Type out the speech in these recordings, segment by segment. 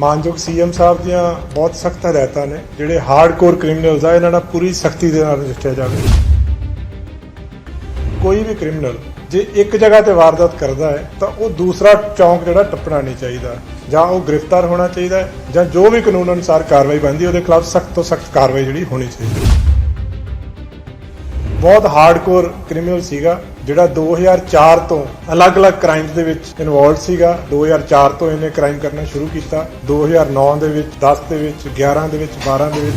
ਮਾਨਯੋਗ ਸੀਐਮ ਸਾਹਿਬ ਦੀਆਂ ਬਹੁਤ ਸਖਤ ਹਦਾਇਤਾਂ ਨੇ, ਜਿਹੜੇ ਹਾਰਡਕੋਰ ਕ੍ਰਿਮੀਨਲਸ ਆ, ਇਹਨਾਂ ਨਾਲ ਪੂਰੀ ਸਖਤੀ ਦੇ ਨਾਲ ਨਜਿੱਠਿਆ ਜਾਵੇ ਕੋਈ ਵੀ ਕ੍ਰਿਮੀਨਲ ਜੇ ਇੱਕ ਜਗ੍ਹਾ ਤੇ ਵਾਰਦਾਤ ਕਰਦਾ ਹੈ, ਤਾਂ ਉਹ ਦੂਸਰਾ ਚੌਂਕ ਜਿਹੜਾ ਟੱਪਣਾ ਨਹੀਂ ਚਾਹੀਦਾ, ਜਾਂ ਉਹ ਗ੍ਰਿਫਤਾਰ ਹੋਣਾ ਚਾਹੀਦਾ ਜਾਂ ਜੋ ਵੀ ਕਾਨੂੰਨ ਅਨੁਸਾਰ ਕਾਰਵਾਈ ਬਣਦੀ ਉਹਦੇ ਖਿਲਾਫ ਸਖਤ ਤੋਂ ਸਖਤ ਕਾਰਵਾਈ ਜਿਹੜੀ ਹੋਣੀ ਚਾਹੀਦੀ ਹੈ। ਬਹੁਤ ਹਾਰਡਕੋਰ ਕ੍ਰਿਮੀਨਲ ਸੀਗਾ ਜਿਹੜਾ 2004 ਤੋਂ ਅਲੱਗ-ਅਲੱਗ ਕ੍ਰਾਈਮਸ ਦੇ ਵਿੱਚ ਇਨਵੋਲਡ ਸੀਗਾ 2004 ਤੋਂ ਇਹਨੇ ਕ੍ਰਾਈਮ ਕਰਨਾ ਸ਼ੁਰੂ ਕੀਤਾ 2009 ਦੇ ਵਿੱਚ 10 ਦੇ ਵਿੱਚ 11 ਦੇ ਵਿੱਚ 12 ਦੇ ਵਿੱਚ।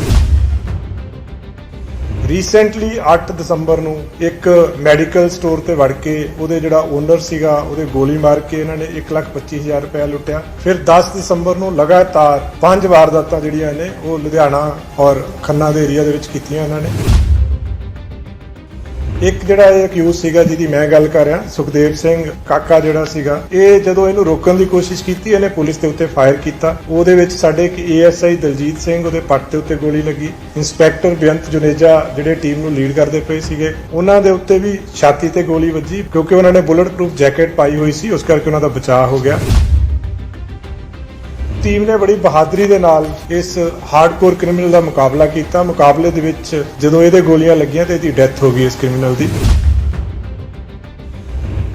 ਰੀਸੈਂਟਲੀ 8 ਦਸੰਬਰ ਨੂੰ ਇੱਕ ਮੈਡੀਕਲ ਸਟੋਰ ਤੇ ਵੜ ਕੇ ਉਹਦੇ ਜਿਹੜਾ ਓਨਰ ਸੀਗਾ, ਉਹਦੇ ਗੋਲੀ ਮਾਰ ਕੇ ਇਹਨਾਂ ਨੇ 125000 ਰੁਪਏ ਲੁੱਟਿਆ। ਫਿਰ 10 ਦਸੰਬਰ ਨੂੰ ਲਗਾਤਾਰ ਪੰਜ ਵਾਰਦਾਤਾਂ ਜਿਹੜੀਆਂ ਨੇ, ਉਹ ਲੁਧਿਆਣਾ ਔਰ ਖੰਨਾ ਦੇ ਏਰੀਆ ਦੇ ਵਿੱਚ ਕੀਤੀਆਂ ਇਹਨਾਂ ਨੇ। ਇੱਕ ਜਿਹੜਾ ਇਹ ਅਕਿਊਜ਼ ਸੀਗਾ ਜਿਹਦੀ ਮੈਂ ਗੱਲ ਕਰ ਰਿਹਾ, ਸੁਖਦੇਵ ਸਿੰਘ ਕਾਕਾ ਜਿਹੜਾ ਸੀਗਾ, ਇਹ ਜਦੋਂ ਇਹਨੂੰ ਰੋਕਣ ਦੀ ਕੋਸ਼ਿਸ਼ ਕੀਤੀ, ਇਹਨੇ ਪੁਲਿਸ ਦੇ ਉੱਤੇ ਫਾਇਰ ਕੀਤਾ। ਉਹਦੇ ਵਿੱਚ ਸਾਡੇ ਇੱਕ ਏਐਸਆਈ ਦਲਜੀਤ ਸਿੰਘ ਉਹਦੇ ਪੱਟ ਦੇ ਉੱਤੇ ਗੋਲੀ ਲੱਗੀ। ਇੰਸਪੈਕਟਰ ਬੇਅੰਤ ਜੁਨੇਜਾ ਜਿਹੜੇ ਟੀਮ ਨੂੰ ਲੀਡ ਕਰਦੇ ਪਏ ਸੀਗੇ, ਉਹਨਾਂ ਦੇ ਉੱਤੇ ਵੀ ਛਾਤੀ ਤੇ ਗੋਲੀ ਵੱਜੀ, ਕਿਉਂਕਿ ਉਹਨਾਂ ਨੇ ਬੁਲਟ ਪ੍ਰੂਫ ਜੈਕਟ ਪਾਈ ਹੋਈ ਸੀ, ਉਸ ਕਰਕੇ ਉਹਨਾਂ ਦਾ ਬਚਾਅ ਹੋ ਗਿਆ। ਟੀਮ ਨੇ ਬੜੀ ਬਹਾਦਰੀ ਦੇ ਨਾਲ ਇਸ ਹਾਰਡਕੋਰ ਕ੍ਰਿਮੀਨਲ ਦਾ ਮੁਕਾਬਲਾ ਕੀਤਾ। ਮੁਕਾਬਲੇ ਦੇ ਵਿੱਚ ਜਦੋਂ ਇਹਦੇ ਗੋਲੀਆਂ ਲੱਗੀਆਂ ਤੇ ਇਹਦੀ ਡੈਥ ਹੋ ਗਈ ਇਸ ਕ੍ਰਿਮੀਨਲ ਦੀ।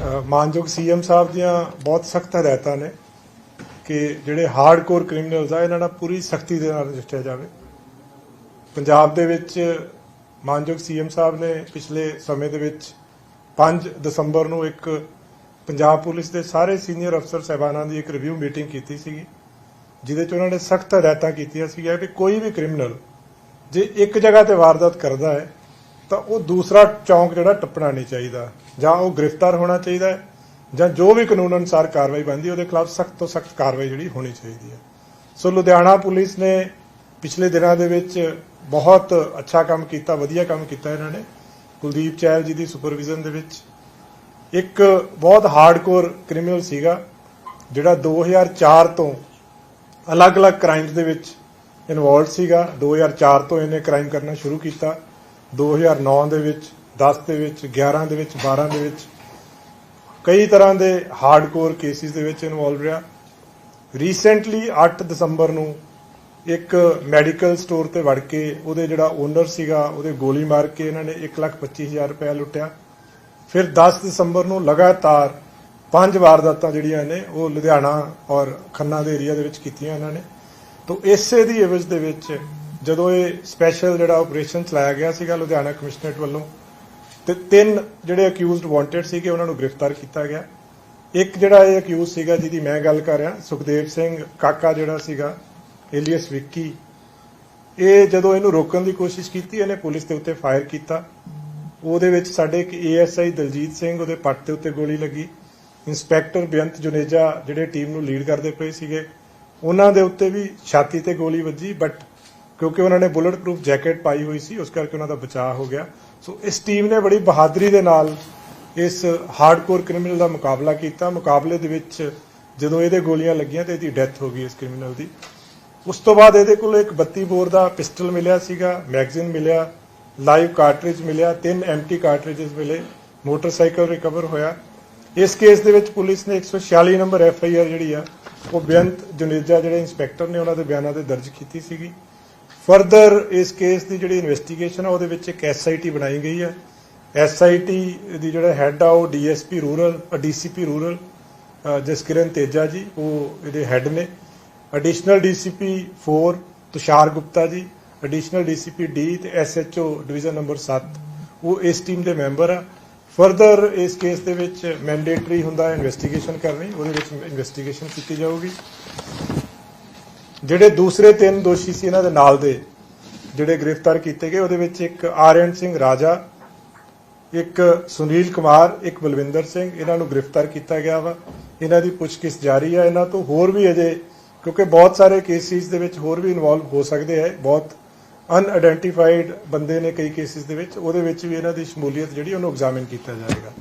ਅਹ ਮਾਨਯੋਗ ਸੀਐਮ ਸਾਹਿਬ ਦੀਆਂ ਬਹੁਤ ਸਖਤ ਹਦਾਇਤਾਂ ਨੇ ਕਿ ਜਿਹੜੇ ਹਾਰਡਕੋਰ ਕ੍ਰਿਮੀਨਲਸ ਆ, ਇਹਨਾਂ ਨਾਲ ਪੂਰੀ ਸਖਤੀ ਦੇ ਨਾਲ ਨਜਿੱਠਿਆ ਜਾਵੇ। ਪੰਜਾਬ ਦੇ ਵਿੱਚ ਮਾਨਯੋਗ ਸੀਐਮ ਸਾਹਿਬ ਨੇ ਪਿਛਲੇ ਸਮੇਂ ਦੇ ਵਿੱਚ 5 ਦਸੰਬਰ ਨੂੰ ਇੱਕ ਪੰਜਾਬ ਪੁਲਿਸ ਦੇ ਸਾਰੇ ਸੀਨੀਅਰ ਅਫਸਰ ਸਹਿਬਾਨਾਂ ਦੀ ਇੱਕ ਰਿਵਿਊ ਮੀਟਿੰਗ ਕੀਤੀ ਸੀਗੀ। ਜਿਹਦੇ ਚ ਉਹਨਾਂ ਨੇ ਸਖਤ ਹਦਾਇਤਾਂ ਕੀਤੀਆਂ ਸੀਗੀਆਂ ਕਿ ਕੋਈ ਵੀ ਕ੍ਰਿਮੀਨਲ ਜੇ ਇੱਕ ਜਗ੍ਹਾ ਤੇ ਵਾਰਦਾਤ ਕਰਦਾ ਹੈ, ਤਾਂ ਉਹ ਦੂਸਰਾ ਚੌਂਕ ਜਿਹੜਾ ਟੱਪਣਾ ਨਹੀਂ ਚਾਹੀਦਾ, ਜਾਂ ਉਹ ਗ੍ਰਿਫਤਾਰ ਹੋਣਾ ਚਾਹੀਦਾ ਹੈ, ਜਾਂ ਜੋ ਵੀ ਕਾਨੂੰਨ ਅਨੁਸਾਰ ਕਾਰਵਾਈ ਬਣਦੀ ਉਹਦੇ ਖਿਲਾਫ ਸਖਤ ਤੋਂ ਸਖਤ ਕਾਰਵਾਈ ਜਿਹੜੀ ਹੋਣੀ ਚਾਹੀਦੀ ਹੈ। ਸੋ ਲੁਧਿਆਣਾ ਪੁਲਿਸ ਨੇ ਪਿਛਲੇ ਦਿਨਾਂ ਦੇ ਵਿੱਚ ਬਹੁਤ ਅੱਛਾ ਕੰਮ ਕੀਤਾ, ਵਧੀਆ ਕੰਮ ਕੀਤਾ ਇਹਨਾਂ ਨੇ। ਕੁਲਦੀਪ ਚਹਿਲ ਜੀ ਦੀ ਸੁਪਰਵਿਜ਼ਨ ਦੇ ਵਿੱਚ ਇੱਕ ਬਹੁਤ ਹਾਰਡਕੋਰ ਕ੍ਰਿਮੀਨਲ ਸੀਗਾ, ਜਿਹੜਾ 2004 ਤੋਂ ਅਲੱਗ-ਅਲੱਗ ਕ੍ਰਾਈਮਸ ਦੇ ਵਿੱਚ ਇਨਵੋਲਡ ਸੀਗਾ। 2004 ਤੋਂ ਇਹਨੇ ਕ੍ਰਾਈਮ ਕਰਨਾ ਸ਼ੁਰੂ ਕੀਤਾ। 2009 ਦੇ ਵਿੱਚ 10 ਦੇ ਵਿੱਚ 11 ਦੇ ਵਿੱਚ 12 ਦੇ ਵਿੱਚ ਕਈ ਤਰ੍ਹਾਂ ਦੇ ਹਾਰਡਕੋਰ ਕੇਸਿਸ ਦੇ ਵਿੱਚ ਇਨਵੋਲਵ ਰਿਹਾ। ਰੀਸੈਂਟਲੀ 8 ਦਸੰਬਰ ਨੂੰ ਇੱਕ ਮੈਡੀਕਲ ਸਟੋਰ ਤੇ ਵੜ ਕੇ ਉਹਦੇ ਜਿਹੜਾ ਓਨਰ ਸੀਗਾ, ਉਹਦੇ ਗੋਲੀ ਮਾਰ ਕੇ ਇਹਨਾਂ ਨੇ 125000 ਰੁਪਏ ਲੁੱਟਿਆ। ਫਿਰ 10 ਦਸੰਬਰ ਨੂੰ ਲਗਾਤਾਰ ਪੰਜ ਵਾਰਦਾਤਾਂ ਜਿਹੜੀਆਂ ਨੇ, ਉਹ ਲੁਧਿਆਣਾ ਔਰ ਖੰਨਾ ਦੇ ਏਰੀਆ ਦੇ ਵਿੱਚ ਕੀਤੀਆਂ ਇਹਨਾਂ ਨੇ। ਤੋਂ ਇਸੇ ਦੀ ਇਵਜ ਦੇ ਵਿੱਚ ਜਦੋਂ ਇਹ ਸਪੈਸ਼ਲ ਜਿਹੜਾ ਆਪਰੇਸ਼ਨ ਚਲਾਇਆ ਗਿਆ ਸੀਗਾ ਲੁਧਿਆਣਾ ਕਮਿਸ਼ਨਰੇਟ ਵੱਲੋਂ, ਤੇ ਤਿੰਨ ਜਿਹੜੇ ਅਕਿਊਜ਼ਡ ਵਾਂਟਡ ਸੀਗੇ, ਉਹਨਾਂ ਨੂੰ ਗ੍ਰਿਫਤਾਰ ਕੀਤਾ ਗਿਆ। ਇੱਕ ਜਿਹੜਾ ਇਹ ਅਕਿਊਜ਼ ਸੀਗਾ ਜਿਹਦੀ ਮੈਂ ਗੱਲ ਕਰ ਰਿਹਾ, ਸੁਖਦੇਵ ਸਿੰਘ ਕਾਕਾ ਜਿਹੜਾ ਸੀਗਾ ਏਲੀਅਸ ਵਿੱਕੀ, ਇਹ ਜਦੋਂ ਇਹਨੂੰ ਰੋਕਣ ਦੀ ਕੋਸ਼ਿਸ਼ ਕੀਤੀ, ਇਹਨੇ ਪੁਲਿਸ ਦੇ ਉੱਤੇ ਫਾਇਰ ਕੀਤਾ। ਉਹਦੇ ਵਿੱਚ ਸਾਡੇ ਇੱਕ ਏਐਸਆਈ ਦਲਜੀਤ ਸਿੰਘ, ਉਹਦੇ ਪੱਟ ਦੇ ਉੱਤੇ ਗੋਲੀ ਲੱਗੀ। ਇੰਸਪੈਕਟਰ ਬੇਅੰਤ ਜੁਨੇਜਾ ਜਿਹੜੇ ਟੀਮ ਨੂੰ ਲੀਡ ਕਰਦੇ ਪਏ ਸੀਗੇ, ਉਹਨਾਂ ਦੇ ਉੱਤੇ ਵੀ ਛਾਤੀ ਤੇ ਗੋਲੀ ਵੱਜੀ ਬਟ ਕਿਉਂਕਿ ਉਹਨਾਂ ਨੇ ਬੁਲਟ ਪ੍ਰੂਫ ਜੈਕਟ ਪਾਈ ਹੋਈ ਸੀ, ਉਸ ਕਰਕੇ ਉਹਨਾਂ ਦਾ ਬਚਾਅ ਹੋ ਗਿਆ। ਸੋ ਇਸ ਟੀਮ ਨੇ ਬੜੀ ਬਹਾਦਰੀ ਦੇ ਨਾਲ ਇਸ ਹਾਰਡਕੋਰ ਕ੍ਰਿਮੀਨਲ ਦਾ ਮੁਕਾਬਲਾ ਕੀਤਾ। ਮੁਕਾਬਲੇ ਦੇ ਵਿੱਚ ਜਦੋਂ ਇਹਦੇ ਗੋਲੀਆਂ ਲੱਗੀਆਂ ਤੇ ਇਹਦੀ ਡੈਥ ਹੋ ਗਈ ਇਸ ਕ੍ਰਿਮੀਨਲ ਦੀ। ਉਸ ਤੋਂ ਬਾਅਦ ਇਹਦੇ ਕੋਲ ਇੱਕ 32 ਬੋਰ ਦਾ ਪਿਸਟਲ ਮਿਲਿਆ ਸੀਗਾ, ਮੈਗਜ਼ੀਨ ਮਿਲਿਆ ਲਾਈਵ ਕਾਰਟ੍ਰਿਜ ਮਿਲਿਆ, ਤਿੰਨ ਐਮਟੀ ਕਾਰਟ੍ਰਿਜਸ ਮਿਲੇ, ਮੋਟਰਸਾਈਕਲ ਰਿਕਵਰ ਹੋਇਆ। ਇਸ ਕੇਸ ਦੇ ਵਿੱਚ ਪੁਲਿਸ ਨੇ 146 ਨੰਬਰ ਐਫ ਆਈ ਆਰ ਜਿਹੜੀ ਆ, ਉਹ ਬੇਅੰਤ ਜੁਨੇਜਾ ਜਿਹੜੇ ਇੰਸਪੈਕਟਰ ਨੇ ਉਹਨਾਂ ਦੇ ਬਿਆਨਾਂ ਤੇ ਦਰਜ ਕੀਤੀ ਸੀਗੀ। ਫਰਦਰ ਇਸ ਕੇਸ ਦੀ ਜਿਹੜੀ ਇਨਵੈਸਟੀਗੇਸ਼ਨ ਆ, ਉਹਦੇ ਵਿੱਚ ਇੱਕ ਐੱਸ ਆਈ ਟੀ ਬਣਾਈ ਗਈ ਹੈ ਟੀ ਦੀ ਜਿਹੜਾ ਹੈੱਡ ਆ, ਉਹ D S P rural DCP rural Jaskiran Teja ji, ਉਹ ਇਹਦੇ ਹੈੱਡ ਨੇ। Additional DCP 4 Tushar Gupta ji. Additional DCP D ਤੇ ਐਸਐਚਓ ਡਿਵੀਜ਼ਨ ਨੰਬਰ 7 ਉਹ ਇਸ ਟੀਮ ਦੇ ਮੈਂਬਰ ਆ। ਫਰਦਰ ਇਸ ਕੇਸ ਦੇ ਵਿੱਚ ਮੈਂਡੇਟਰੀ ਹੁੰਦਾ ਇਨਵੈਸਟੀਗੇਸ਼ਨ ਕਰਨੀ, ਉਹਦੇ ਵਿੱਚ ਇਨਵੈਸਟੀਗੇਸ਼ਨ ਕੀਤੀ ਜਾਊਗੀ। ਜਿਹੜੇ ਦੂਸਰੇ ਤਿੰਨ ਦੋਸ਼ੀ ਸੀ ਇਹਨਾਂ ਦੇ ਨਾਲ ਦੇ, ਜਿਹੜੇ ਗ੍ਰਿਫਤਾਰ ਕੀਤੇ ਗਏ, ਉਹਦੇ ਵਿੱਚ ਇੱਕ ਆਰਯਨ ਸਿੰਘ ਰਾਜਾ, ਇੱਕ ਸੁਨੀਲ ਕੁਮਾਰ, ਇੱਕ ਬਲਵਿੰਦਰ ਸਿੰਘ, ਇਹਨਾਂ ਨੂੰ ਗ੍ਰਿਫਤਾਰ ਕੀਤਾ ਗਿਆ ਵਾ। ਇਹਨਾਂ ਦੀ ਪੁੱਛਗਿੱਛ ਜਾਰੀ ਹੈ ਇਹਨਾਂ ਤੋਂ ਹੋਰ ਵੀ ਅਜੇ, ਕਿਉਂਕਿ ਬਹੁਤ ਸਾਰੇ ਕੇਸਿਸ ਦੇ ਵਿੱਚ ਹੋਰ ਵੀ ਇਨਵੋਲਵ ਹੋ ਸਕਦੇ ਹੈ ਬਹੁਤ ਅਨਆਇਡੈਂਟੀਫਾਈਡ ਬੰਦੇ ਨੇ ਕਈ ਕੇਸਿਸ ਦੇ ਵਿੱਚ, ਉਹਦੇ ਵਿੱਚ ਵੀ ਇਹਨਾਂ ਦੀ ਸ਼ਮੂਲੀਅਤ ਜਿਹੜੀ ਉਹਨੂੰ ਐਗਜ਼ਾਮਿਨ ਕੀਤਾ ਜਾਏਗਾ।